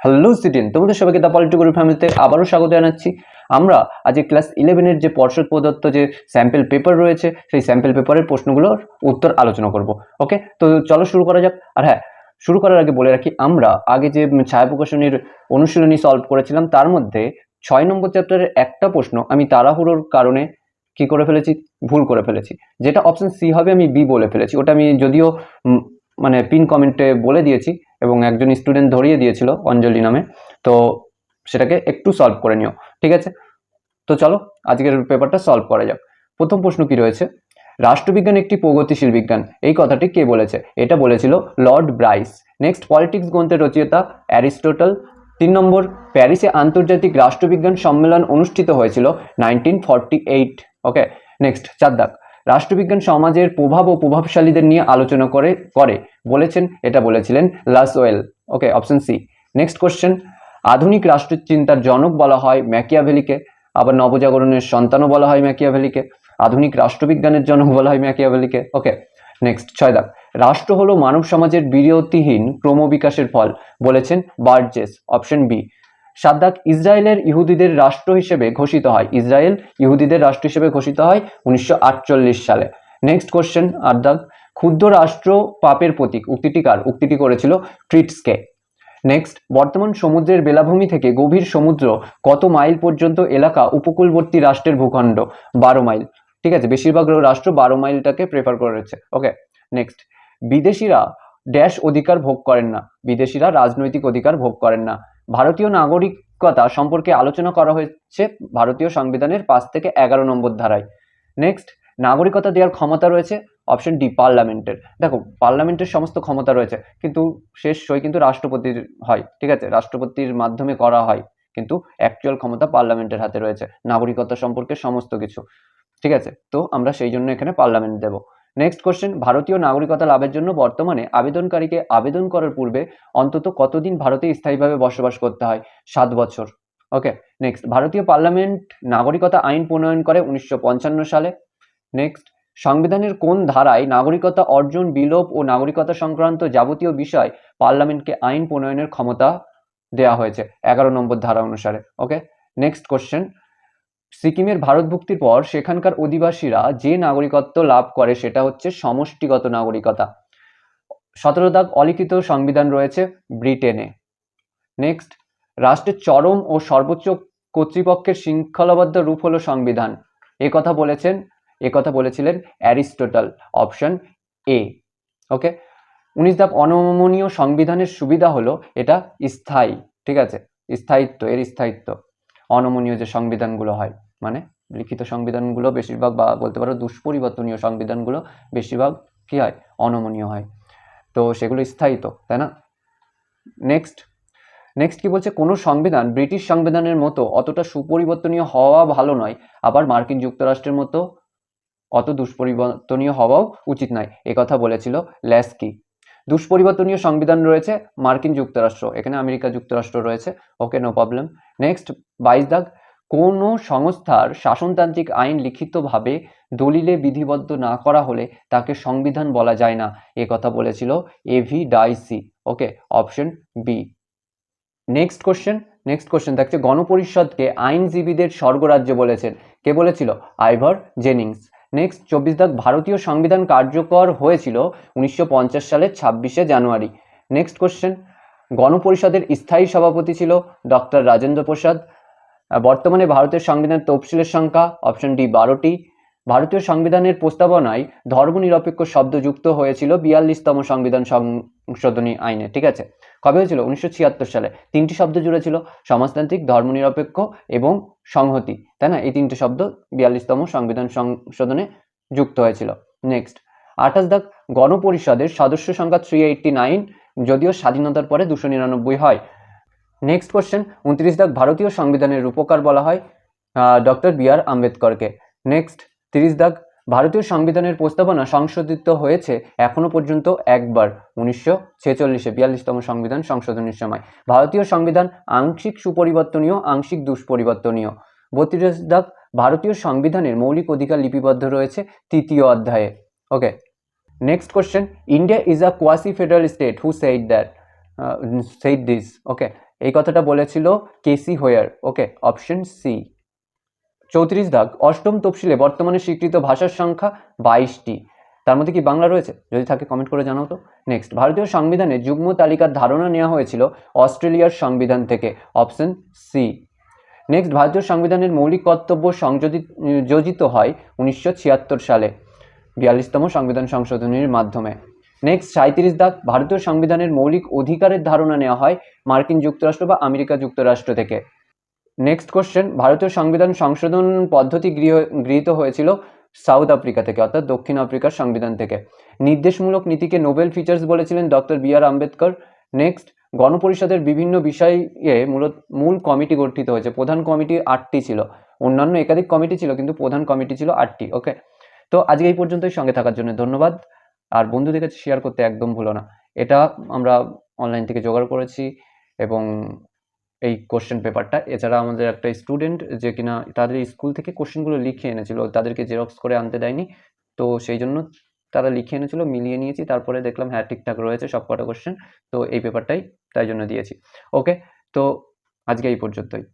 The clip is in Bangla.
হ্যালো স্টুডেন্ট তোমাদের সবাইকে দ্য পলিটিক্যাল ফ্যামিলিতে আবারও স্বাগত জানাচ্ছি। আমরা আজকে ক্লাস ইলেভেনের যে পর্ষদ প্রদত্ত যে স্যাম্পল পেপার রয়েছে, সেই স্যাম্পল পেপারের প্রশ্নগুলোর উত্তর আলোচনা করব। ওকে তো চলো শুরু করা যাক। আর হ্যাঁ শুরু করার আগে বলে রাখি, আমরা আগে যে ছায়া প্রকাশনীর অনুশীলনী সলভ করেছিলাম, তার মধ্যে ছয় নম্বর চ্যাপ্টারের একটা প্রশ্ন আমি তাড়াহুড়োর কারণে কি করে ফেলেছি? ভুল করে ফেলেছি। যেটা অপশন সি হবে আমি বি বলে ফেলেছি। ওটা আমি যদিও মানে পিন কমেন্টে বলে দিয়েছি। এবং একজন স্টুডেন্ট ধরিয়ে দিয়েছিল অঞ্জলি নামে। তো সেটাকে একটু সলভ করে নিও, ঠিক আছে? তো চলো, আজকের পেপারটা সলভ করা যাক। প্রথম প্রশ্ন কি রয়েছে? রাষ্ট্রবিজ্ঞান একটি প্রগতিশীল বিজ্ঞান। এই কথাটি কে বলেছে? এটা বলেছিল লর্ড ব্রাইস। নেক্সট, পলিটিক্স গ্রন্থের রচয়িতা অ্যারিস্টোটল। তিন নম্বর, প্যারিসে আন্তর্জাতিক রাষ্ট্রবিজ্ঞান সম্মেলন অনুষ্ঠিত হয়েছিল nineteen forty eight okay next চার দাগ। রাষ্ট্রবিজ্ঞান সমাজের প্রভাব ও প্রভাবশালীদের নিয়ে আলোচনা করে করে। বলেছেন, এটা বলেছিলেন Lasswell. Okay, option C. Next question. আধুনিক রাষ্ট্রচিন্তার জনক বলা হয় ম্যাকিয়াভেলিকে, আবার নবজাগরণের সন্তানও বলা হয় ম্যাকিয়াভেলিকে, আধুনিক রাষ্ট্রবিজ্ঞানের জনক বলা হয় ম্যাকিয়াভেলিকে। ওকে, নেক্সট, ছয় দাগ। রাষ্ট্র হলো মানব সমাজের বিরতিহীন ক্রমবিকাশের ফল, বলেছেন বার্জেস, অপশন বি। সাত দাগ ইসরায়েলের ইহুদিদের রাষ্ট্র হিসেবে ঘোষিত হয়। ইসরায়েল ইহুদিদের রাষ্ট্র হিসেবে ঘোষিত হয় উনিশশো আটচল্লিশ সালে। নেক্সট কোশ্চেন আট দাগ ক্ষুদ্র রাষ্ট্র পাপের প্রতীক, উক্তিটি কার? উক্তিটি করেছিল ট্রিটসকে। নেক্সট বর্তমান সমুদ্রের বেলাভূমি থেকে গভীর সমুদ্র কত মাইল পর্যন্ত এলাকা উপকূলবর্তী রাষ্ট্রের ভূখণ্ড? বারো মাইল। ঠিক আছে, বেশিরভাগ রাষ্ট্র বারো মাইলটাকে প্রেফার করেছে। ওকে নেক্সট বিদেশিরা ড্যাশ অধিকার ভোগ করেন না। বিদেশিরা রাজনৈতিক অধিকার ভোগ করেন না। ভারতীয় নাগরিকতা সম্পর্কে আলোচনা করা হয়েছে ভারতীয় সংবিধানের পাঁচ থেকে এগারো নম্বর ধারায়। নেক্সট নাগরিকতা দেওয়ার ক্ষমতা রয়েছে অপশন ডি পার্লামেন্টের দেখো পার্লামেন্টের সমস্ত ক্ষমতা রয়েছে, কিন্তু শেষ সই কিন্তু রাষ্ট্রপতির হয়, ঠিক আছে? রাষ্ট্রপতির মাধ্যমে করা হয়, কিন্তু অ্যাকচুয়াল ক্ষমতা পার্লামেন্টের হাতে রয়েছে, নাগরিকতা সম্পর্কে সমস্ত কিছু, ঠিক আছে? তো আমরা সেই জন্য এখানে পার্লামেন্ট দেব। নেক্সট কোশ্চেন ভারতীয় নাগরিকতা লাভের জন্য বর্তমানে আবেদনকারীকে আবেদন করার পূর্বে অন্তত কতদিন ভারতে স্থায়ীভাবে বসবাস করতে হয়? সাত বছর। ওকে নেক্সট ভারতীয় পার্লামেন্ট নাগরিকতা আইন প্রণয়ন করে উনিশশো পঞ্চান্ন সালে। নেক্সট সংবিধানের কোন ধারায় নাগরিকতা অর্জন, বিলোপ ও নাগরিকতা সংক্রান্ত যাবতীয় বিষয় পার্লামেন্টকে আইন প্রণয়নের ক্ষমতা দেওয়া হয়েছে? এগারো নম্বর ধারা অনুসারে। ওকে নেক্সট কোশ্চেন সিকিমের ভারতভুক্তির পর সেখানকার অধিবাসীরা যে নাগরিকত্ব লাভ করে সেটা হচ্ছে সমষ্টিগত নাগরিকতা। সতেরো দাগ অলিখিত সংবিধান রয়েছে ব্রিটেনে। নেক্সট, রাষ্ট্রের চরম ও সর্বোচ্চ কর্তৃপক্ষের শৃঙ্খলাবদ্ধ রূপ হলো সংবিধান। এ কথা বলেছেন, এ কথা বলেছিলেন অ্যারিস্টোটল, অপশন এ। ওকে? উনিশ দাব অনমনীয় সংবিধানের সুবিধা হলো এটা স্থায়ী, ঠিক আছে? স্থায়িত্ব, এর স্থায়িত্ব। অনমনীয় যে সংবিধানগুলো হয় মানে লিখিত সংবিধানগুলো বেশিরভাগ বা বলতে পারো দুষ্পরিবর্তনীয় সংবিধানগুলো বেশিরভাগ কি হয়? অনমনীয় হয়। তো সেগুলো স্থায়িত তাই না? নেক্সট নেক্সট কি বলছে? কোনো সংবিধান ব্রিটিশ সংবিধানের মতো অতটা সুপরিবর্তনীয় হওয়া ভালো নয়, আবার মার্কিন যুক্তরাষ্ট্রের মতো অত দুষ্পরিবর্তনীয় হওয়াও উচিত নয়। কথা বলেছিল ল্যাস্কি। দুষ্পরিবর্তনীয় সংবিধান রয়েছে, মার্কিন যুক্তরাষ্ট্র, এখানে আমেরিকা যুক্তরাষ্ট্র রয়েছে, ওকে নো প্রবলেম নেক্সট বাইশ দাগ কোনো সংস্থার শাসনতান্ত্রিক আইন লিখিতভাবে দলিলে বিধিবদ্ধ না করা হলে তাকে সংবিধান বলা যায় না, এ কথা বলেছিল A V Dicey okay option B next question next question থাকছে গণপরিষদকে আইনজীবীদের স্বর্গরাজ্য বলেছেন। কে বলেছিল? আইভার জেনিংস নেক্সট চব্বিশ দাগ ভারতীয় সংবিধান কার্যকর হয়েছিল উনিশশো পঞ্চাশ সালের ছাব্বিশে জানুয়ারি। নেক্সট কোশ্চেন গণপরিষদের স্থায়ী সভাপতি ছিল ডক্টর রাজেন্দ্র প্রসাদ। বর্তমানে ভারতের সংবিধান তফসিলের সংখ্যা অপশন ডি বারোটি। ভারতীয় সংবিধানের প্রস্তাবনায় ধর্মনিরপেক্ষ শব্দ যুক্ত হয়েছিল বিয়াল্লিশতম সংবিধান সংশোধনী আইনে, ঠিক আছে? কবে হয়েছিল? উনিশশো ছিয়াত্তর সালে। তিনটি শব্দ জুড়ে ছিল, সমাজতান্ত্রিক ধর্মনিরপেক্ষ এবং সংহতি, তাই না? এই তিনটে শব্দ বিয়াল্লিশতম সংবিধান সংশোধনে যুক্ত হয়েছিল। নেক্সট। আঠাশ দাগ গণপরিষদের সদস্য সংখ্যা থ্রি এইটটি নাইন যদিও স্বাধীনতার পরে দুশো নিরানব্বই হয়। নেক্সট কোশ্চেন, উনত্রিশ দাগ ভারতীয় সংবিধানের রূপকার বলা হয় ডক্টর বি আর আম্বেদকরকে। নেক্সট। তিরিশ দাগ ভারতীয় সংবিধানের প্রস্তাবনা সংশোধিত হয়েছে এখনও পর্যন্ত একবার, উনিশশো ছেচল্লিশে, বিয়াল্লিশতম সংবিধান সংশোধনের সময়। ভারতীয় সংবিধান আংশিক সুপরিবর্তনীয়, আংশিক দুষ্পরিবর্তনীয়। বত্রিশ দাগ ভারতীয় সংবিধানের মৌলিক অধিকার লিপিবদ্ধ রয়েছে তৃতীয় অধ্যায়ে। Okay next question India is a quasi federal state who said that said this okay এই কথাটা বলেছিল K C Wheare okay option C চৌত্রিশ দাগ, অষ্টম তফসিলে বর্তমানে স্বীকৃত ভাষার সংখ্যা বাইশটি। তার মধ্যে কি বাংলা রয়েছে? যদি থাকে কমেন্ট করে জানাও তো। নেক্সট ভারতীয় সংবিধানে যুগ্ম তালিকার ধারণা নেওয়া হয়েছিল অস্ট্রেলিয়ার সংবিধান থেকে অপশন সি নেক্সট ভারতীয় সংবিধানের মৌলিক কর্তব্য সংযোজিত, যোজিত হয় উনিশশো ছিয়াত্তর সালে, বিয়াল্লিশতম সংবিধান সংশোধনীর মাধ্যমে। নেক্সট সাঁত্রিশ দাগ, ভারতীয় সংবিধানের মৌলিক অধিকারের ধারণা নেওয়া হয় মার্কিন যুক্তরাষ্ট্র বা আমেরিকা যুক্তরাষ্ট্র থেকে। নেক্সট কোশ্চেন ভারতীয় সংবিধান সংশোধন পদ্ধতি গৃহ- গৃহীত হয়েছিল সাউথ আফ্রিকা থেকে, অর্থাৎ দক্ষিণ আফ্রিকার সংবিধান থেকে। নির্দেশমূলক নীতিকে নোবেল ফিচার্স বলেছিলেন doctor B R Ambedkar. Next গণপরিষদের বিভিন্ন বিষয়ে মূলত, মূল কমিটি গঠিত হয়েছে। প্রধান কমিটি আটটি ছিল। অন্যান্য একাধিক কমিটি ছিল, কিন্তু প্রধান কমিটি ছিল আটটি ওকে তো আজকে এই পর্যন্তই সঙ্গে থাকার জন্য ধন্যবাদ। আর বন্ধুদের কাছে শেয়ার করতে একদম ভুলো না। এটা আমরা অনলাইন থেকে জোগাড় করেছি এবং এই কোশ্চেন পেপারটা এছাড়া আমাদের একটা স্টুডেন্ট যে কিনা তাদের স্কুল থেকে কোশ্চেনগুলো লিখে এনেছিল, তাদেরকে জেরক্স করে আনতে দেয়নি। তো সেই জন্য তারা লিখে এনেছিল, মিলিয়ে নিয়েছি। তারপরে দেখলাম হ্যাঁ ঠিকঠাক রয়েছে সব কটা কোশ্চেন তো এই পেপারটাই তাই জন্য দিয়েছি। ওকে তো আজকে এই পর্যন্তই।